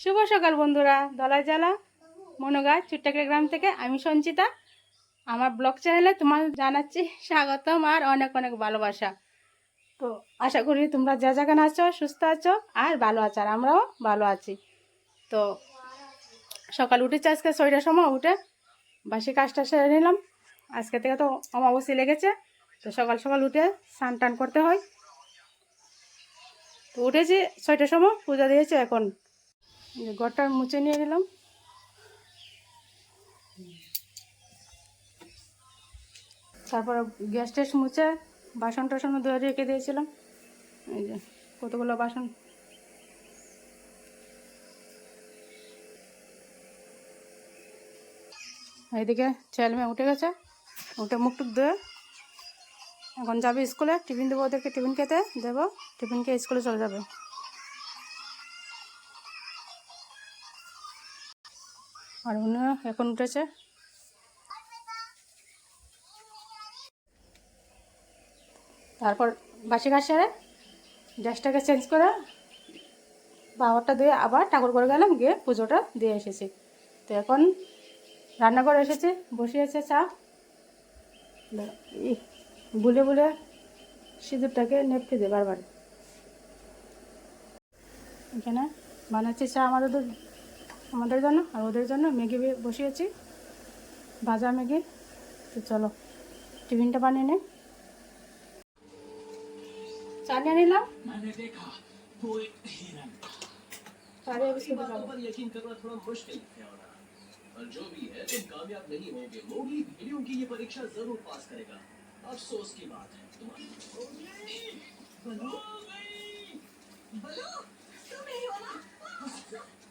শুভ সকাল বন্ধুরা, দলাই জ্বালা মনোগাছ চুট্টাকড়া গ্রাম থেকে আমি সঞ্চিতা। আমার ব্লগ চ্যানেলে তোমার জানাচ্ছি স্বাগতম আর অনেক অনেক ভালোবাসা। তো আশা করি তোমরা যা যেখানে আছো, সুস্থ আছো আর ভালো আছো, আর আমরাও ভালো আছি। তো সকাল উঠেছি, আজকে ছয়টার সময় উঠে বাসি কাজটা সেরে নিলাম। আজকে থেকে তো অমাবস্যা লেগেছে, তো সকাল সকাল উঠে স্নান টান করতে হয়। তো উঠেছি ছয়টার সময়, পূজা দিয়েছে এখন ঘরটা মুছে নিয়ে নিলাম। তারপর গ্যাস ট্যাস মুছে বাসন টাসনও ধুয়ে রেখে দিয়েছিলাম। এই যে কতগুলো বাসন। এইদিকে ছেলে মেয়ে উঠে গেছে। উঠে মুখ টুক ধুয়ে এখন যাবে স্কুলে। টিফিন দেবো ওদেরকে। টিফিন খেতে দেবো। টিফিন খেয়ে স্কুলে চলে যাবে। আর উনিও এখন উঠেছে। তারপর বাসি ঘাস সেরে গ্যাসটাকে চেঞ্জ করে বাবারটা দিয়ে আবার ঠাকুর করে গেলাম, গিয়ে পুজোটা দিয়ে এসেছি। তো এখন রান্না করে এসেছি, বসিয়েছে চা। বুলে বুলে সিঁদুরটাকে নেপটে দে বারবার। এখানে বানাচ্ছি চা আমাদের আমাদের জন্য আর ওদের জন্য ম্যাগি বে- বসিয়েছি ভাজা ম্যাগি তো চলো টিফিনটা বানিয়ে নে চা নিয়ে নিলাম मैंने देखा वो एक हिरन था सारे बिस्कुट बातों खाओ। पर यकीन करना थोड़ा मुश्किल है और और जो भी है तुम कामयाब नहीं होगे मोगली भेड़ियों की ये परीक्षा जरूर पास करेगा अफसोस की बात है तुम्हारी बलो बलो तुम ही हो ना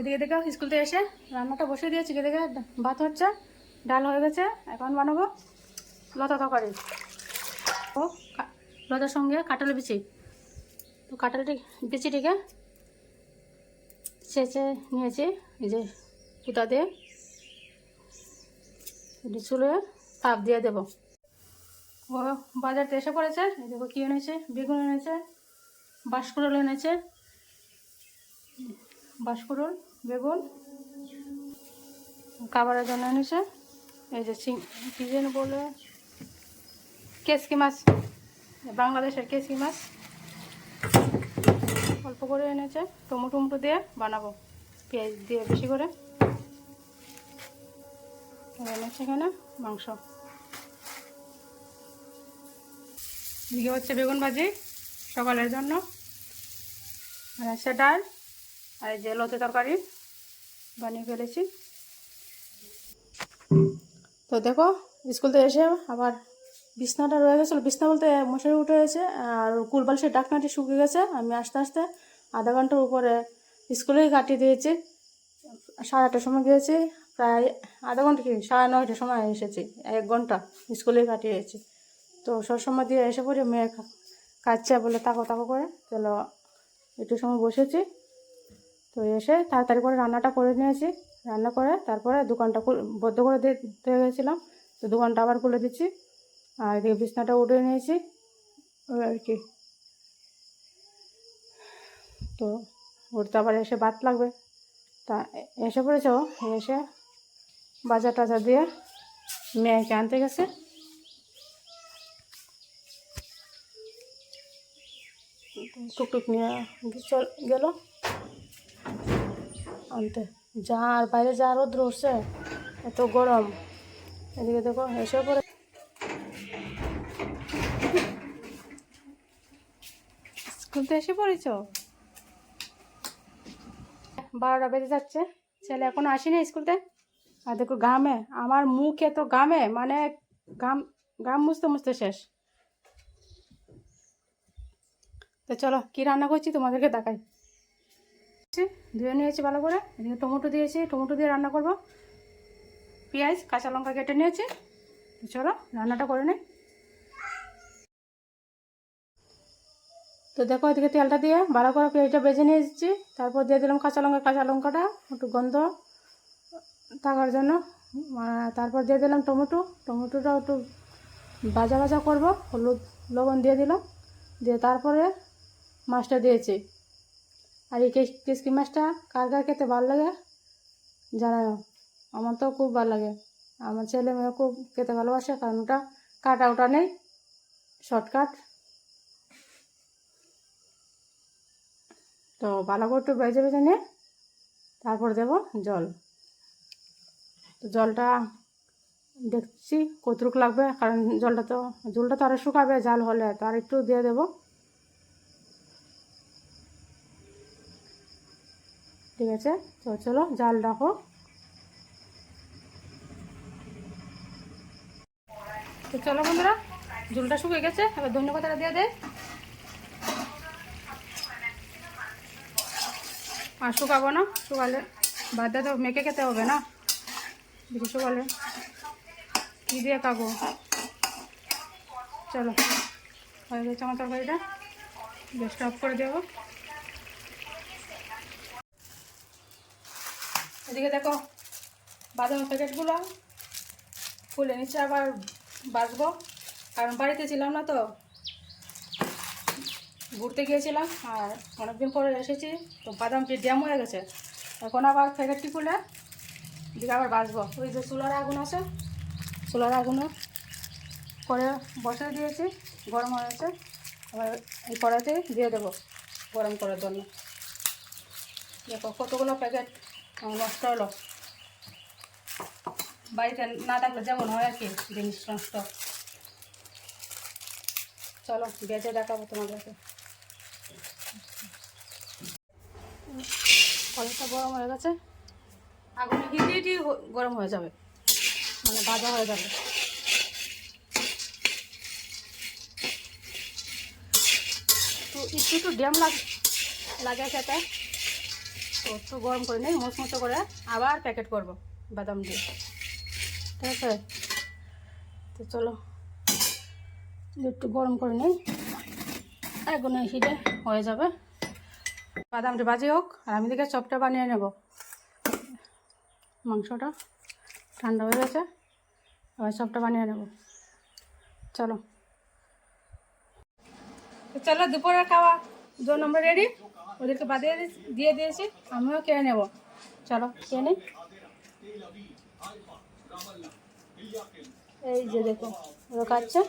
এদিকে দেখো স্কুল থেকে এসে রান্নাটা বসে দিয়েছি। এদিকে ভাত হচ্ছে, ডাল হয়ে গেছে, এখন বানাবো লতা তরকারি। ও লতার সঙ্গে কাঁঠাল বিচি। তো কাঁঠালটি বিচিটিকে ছেঁচে নিয়েছি, এই যে কুতা দিয়ে। এটি চুলে তাপ দিয়ে দেবো। ও বাজারতে এসে পড়েছে, এই দেখো কী এনেছে, বেগুন এনেছে, বাঁশকুড়ল এনেছে, বাঁশকুড়ল। বেগুন খাবারের জন্য এনেছে। এই যে কী যেন বলে? কেসকি মাছ, বাংলাদেশের কেসকি মাছ। অল্প করে এনেছে, টমেটো টমেটো দিয়ে বানাবো, পেঁয়াজ দিয়ে বেশি করে। এনেছে এখানে মাংস। দিকে হচ্ছে বেগুন ভাজি সকালের জন্য। আর আছে ডাল। আর যে লতে তরকারি বানিয়ে ফেলেছি। তো দেখো, স্কুল থেকে এসে আবার বিছনাটা রয়ে গেছিল বিছনা বলতে মশারি উঠে গেছে আর কুলবালিশের ডাকনাটি শুকিয়ে গেছে। আমি আস্তে আস্তে আধা ঘণ্টার উপরে স্কুলেই কাটিয়ে দিয়েছি। সাড়ে আটটার সময় গিয়েছি। প্রায় আধা ঘণ্টা কি? সাড়ে নয়টার সময় এসেছি। এক ঘণ্টা স্কুলেই কাটিয়েছি তো সব সময় দিয়ে এসে পড়ে, মেয়ে কাচ্ছে বলে তাকো তাকো করে। চলো, একটু সময় বসেছি। তো এসে তাড়াতাড়ি করে রান্নাটা করে নিয়েছি। রান্না করে তারপরে দোকানটা বদ্ধ করে দিয়ে গেছিলাম। তো দোকানটা আবার খুলে দিচ্ছি। আর এদিকে বিছনাটা উঠে নিয়েছি। ওই আর কি। তো উঠতে আবার এসে ভাত লাগবে। তা এসে পড়েছ এসে বাজার টাজার দিয়ে মেয়েকে আনতে গেছে। টুকটুক নিয়ে চল, গেল। আনতে। যা আর বাইরে যা রোদ উঠছে এত গরম। এদিকে দেখো এসে পড়ে। স্কুল তো এসে পড়েছ? বারোটা বেজে যাচ্ছে। ছেলে এখনও আসেনি স্কুলতে। আর দেখো গামে আমার মুখ এত গামে মানে গাম গাম মুছতে মুছতে শেষ। তো চলো কি রান্না করছি তোমাদেরকে দেখাই। ধুয়ে নিয়েছি ভালো করে। এদিকে টমেটো দিয়েছি, টমেটো দিয়ে রান্না করব। পেঁয়াজ, কাঁচা লঙ্কা কেটে নিয়েছি। চলো, রান্নাটা করে নিই। তো দেখো, এদিকে তেলটা দিয়ে ভালো করে পেঁয়াজটা বেজে নিয়ে এসেছি তারপর দিয়ে দিলাম কাঁচা লঙ্কা, কাঁচা লঙ্কাটা, একটু গন্ধ থাকার জন্য। তারপর দিয়ে দিলাম টমেটো। টমেটোটা একটু ভাজা ভাজা করব। হলুদ, লবণ দিয়ে দিলাম। দিয়ে তারপরে মাছটা দিয়েছি। আর এই কেস- কেসকি মাছটা কার কার খেতে ভালো লাগে? জানাও আমার তো খুব ভালো লাগে। আমার ছেলে মেয়ে খুব খেতে ভালোবাসে, কারণ ওটা কাটা ওটা নেই। শর্টকাট। তো ভালো করে একটু বেজে বেজে নিয়ে তারপর দেব জল। তো জলটা দেখছি কতটুকু লাগবে, কারণ জলটা তো জলটা তো আরও শুকাবে জাল হলে। তো আর একটু দিয়ে দেবো। ঠিক আছে? তো চলো, জাল রাখো। তো চলো বন্ধুরা ঝুলটা শুকিয়ে গেছে, এবার ধন্যবাদ দিয়ে দেয় আর শুকাবো না, শুকালে বাদ তো মেখে খেতে হবে না। বেশি শুকালে। কী দিয়ে খাব চলো, হয়ে গেছে আমার তরকারিটা। গ্যাসটা অফ করে দেবো। এদিকে দেখো বাদামের প্যাকেটগুলো খুলে নিচ্ছে, আবার বাঁচবো। কারণ বাড়িতে ছিলাম না তো, ঘুরতে গিয়েছিলাম, আর অনেকদিন পরে এসেছি, তো বাদামটি ড্যাম হয়ে গেছে। এখন আবার প্যাকেটটি খুলে দিকে আবার বাঁচবো। ওই যে চুলার আগুন আছে চুলার আগুনে করে বসে দিয়েছি, গরম হয়েছে, এবার এই কড়াইতে দিয়ে দেবো গরম করার জন্য। দেখো কতগুলো প্যাকেট নষ্ট হলো। বাড়িতে না থাকলে যেমন হয় আর কি, জিনিস নষ্ট। চলো বেজে দেখাবো তোমাদেরকে। কলেজটা গরম হয়ে গেছে। আগুনে হিটি হিটি গরম হয়ে যাবে। মানে ভাজা হয়ে যাবে। তো একটু একটু ড্যাম লাগ লাগে খেতে। একটু গরম করে নিই, মচমচো করে আবার প্যাকেট করব বাদাম দিয়ে। ঠিক আছে? তো চলো একটু গরম করে নিই এই হিটে হয়ে যাবে। বাদামটা বাজি হোক, আর আমি দিকে চপটা বানিয়ে নেব। মাংসটা ঠান্ডা হয়ে গেছে, এবার চপটা বানিয়ে নেব। চলো। চলো, দুপুরের খাওয়া। দু আমরা রেডি ওদেরকে বাদিয়ে দি- দিয়ে দিয়েছি আমিও খেয়ে নেব। চলো, খেয়ে নিই এই যে দেখো, ওরা খাচ্ছে।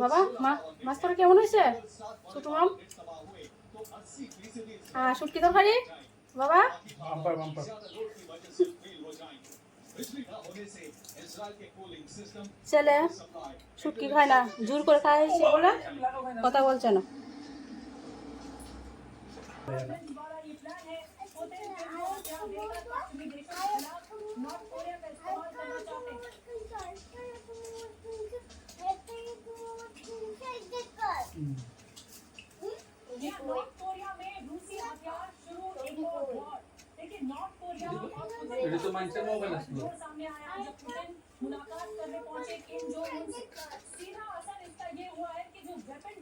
বাবা, মা, মাছ তোর কেমন হয়েছে? ছোট মাম? আর শুটকি তরকারি? বাবা? ছেলে শুটকি খায় না জোর করে খাইছে বলে কথা বলছে না এটা তো মানুষের মোবাইল আসলো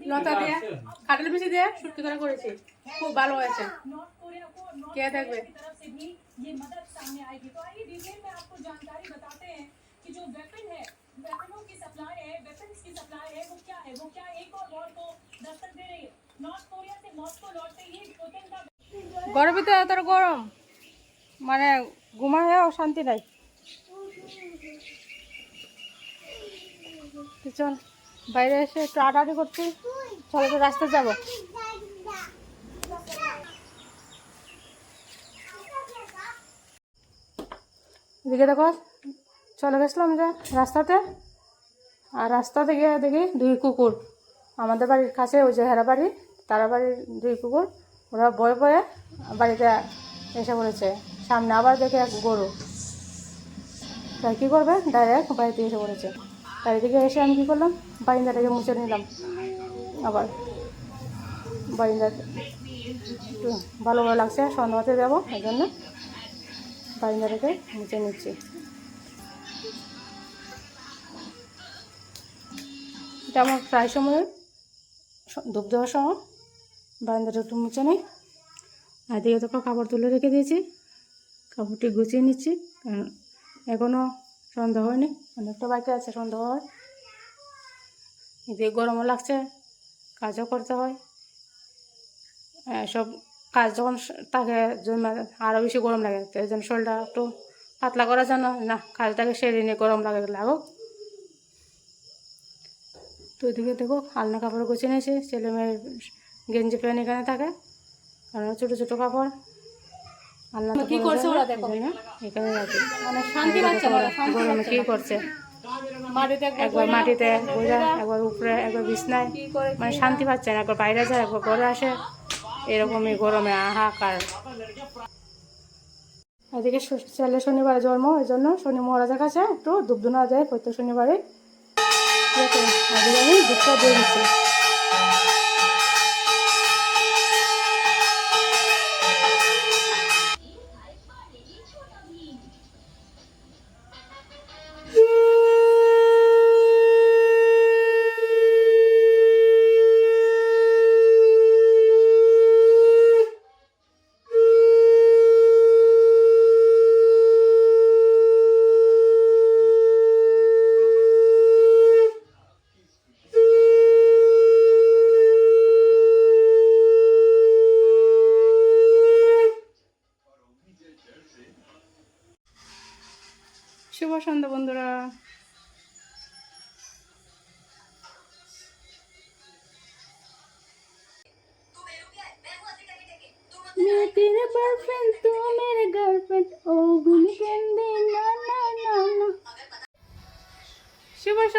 লতা দিয়ে কাটল বেশি দিয়ে শুটকি করে করেছি খুব ভালো হয়েছে কে দেখবে ये मदद सामने आएगी तो आइए डिटेल में आपको जानकारी बताते हैं कि जो वेपन है वेपनों की सप्लाई है वेपन्स की सप्लाई है वो क्या है वो क्या एक और वॉर को दस्तक दे रही है नॉर्थ कोरिया से मॉस्को लौटते ही पुतिन का গরমে তো তোর গরম মানে ঘুমায়ও শান্তি নাই। চল, বাইরে এসে একটু আটাআটি করছি। চলো তো রাস্তায় যাব। এদিকে দেখো, চলে গেছিলাম যে রাস্তাতে। আর রাস্তাতে গিয়ে দেখি দুই কুকুর। আমাদের বাড়ির কাছে ওই যে হেরা বাড়ি, তারা বাড়ির দুই কুকুর। ওরা বয়ে বয়ে বাড়িতে এসে পড়েছে। সামনে আবার দেখে এক গরু। তাই কী করবে? ডাইরেক্ট বাড়িতে এসে পড়েছে। বাড়ি থেকে এসে আমি কী করলাম? বারিন্দাটাকে মুছে নিলাম। আবার বারিন্দা ভালো ভালো লাগছে সন্ধ্যাতে যাব, এই জন্য বারিন্দা মুছে নিচ্ছি। এটা আমার প্রায় সময়। ধূপ দেওয়ার সময় বারান্দাটা একটু মুছে নিই। আর দিকে তো কাপড় তুলে রেখে দিয়েছি। কাপড়টি গুছিয়ে নিচ্ছি, কারণ এখনও সন্ধ্যা হয়নি, অনেকটা বাকি আছে সন্ধ্যা হয় এদিকে গরমও লাগছে, কাজও করতে হয়। সব কাজ যখন থাকে আরও বেশি গরম লাগে এই জন্য শরীরটা একটু পাতলা করার জন্য না, কাজটাকে সেরে নিয়ে গরম লাগে লাগুক তো এদিকে দেখো, আলনা কাপড় গুছিয়ে নিয়েছি, ছেলে মেয়ের গেঞ্জি প্যান্ট এখানে থাকে কারণ ছোটো ছোটো কাপড়। আলনা কি করছে ওরা দেখো। এখানে রাখি। মানে শান্তি পাচ্ছে গরমে কি করছে? একবার মাটিতে বোঝা একবার উপরে একবার বিছনায়। মানে শান্তি পাচ্ছে না একবার বাইরে যায় একবার ঘরে আসে। এরকমই গরমে হাহাকার এদিকে ছেলে শনিবারে জন্ম ওই জন্য শনি মহারাজের কাছে একটু দুবদুনা যায় প্রত্যেক শনিবারে। দুধটা দিয়ে দিচ্ছি।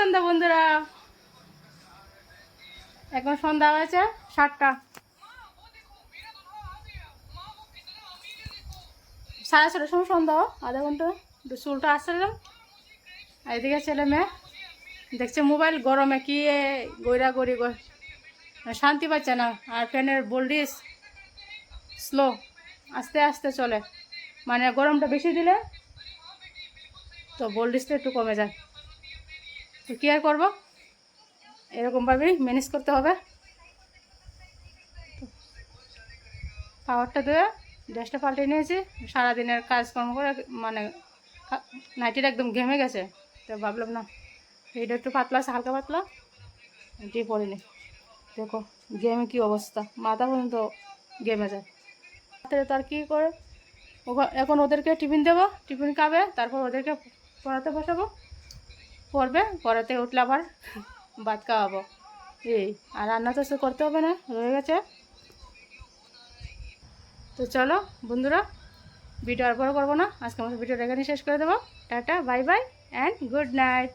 সন্ধ্যা, বন্ধুরা। এখন সন্ধ্যা হয়েছে সাতটা। সাড়ে ছটার সময় সন্ধ্যা আধা ঘণ্টা চুলটা আসছিলাম এদিকে ছেলে মেয়ে দেখছে মোবাইল গরমে, কি এ গইরা গড়ি শান্তি পাচ্ছে না। আর ফ্যানের ভোল্টেজ স্লো আস্তে আস্তে চলে। মানে গরমটা বেশি দিলে তো ভোল্টেজটা একটু কমে যায়। তো কী আর করব? এরকমভাবেই ম্যানেজ করতে হবে। পাওয়ারটা দেওয়া ড্রেসটা পাল্টে নিয়েছি। সারাদিনের কাজকর্ম করে মানে নাইটিটা একদম ঘেমে গেছে। তো ভাবলাম, না এইটা একটু পাতলা আছে, হালকা পাতলা। এটি পরিনি দেখো গেমে কি অবস্থা। মাথা পর্যন্ত গেমে যায়। রাত্রে তার কী করে? এখন ওদেরকে টিফিন দেবো, টিফিন খাবে, তারপর ওদেরকে পড়াতে বসাবো। পড়বে, পড়াতে উঠলে আবার ভাত খাওয়াবো। এই, আর রান্না তো করতে হবে না রয়ে গেছে। তো চলো বন্ধুরা, ভিডিও আর বড় করব না। আজকে আমাদের ভিডিওটা এখানে শেষ করে দেবো। Tata, bye bye and good night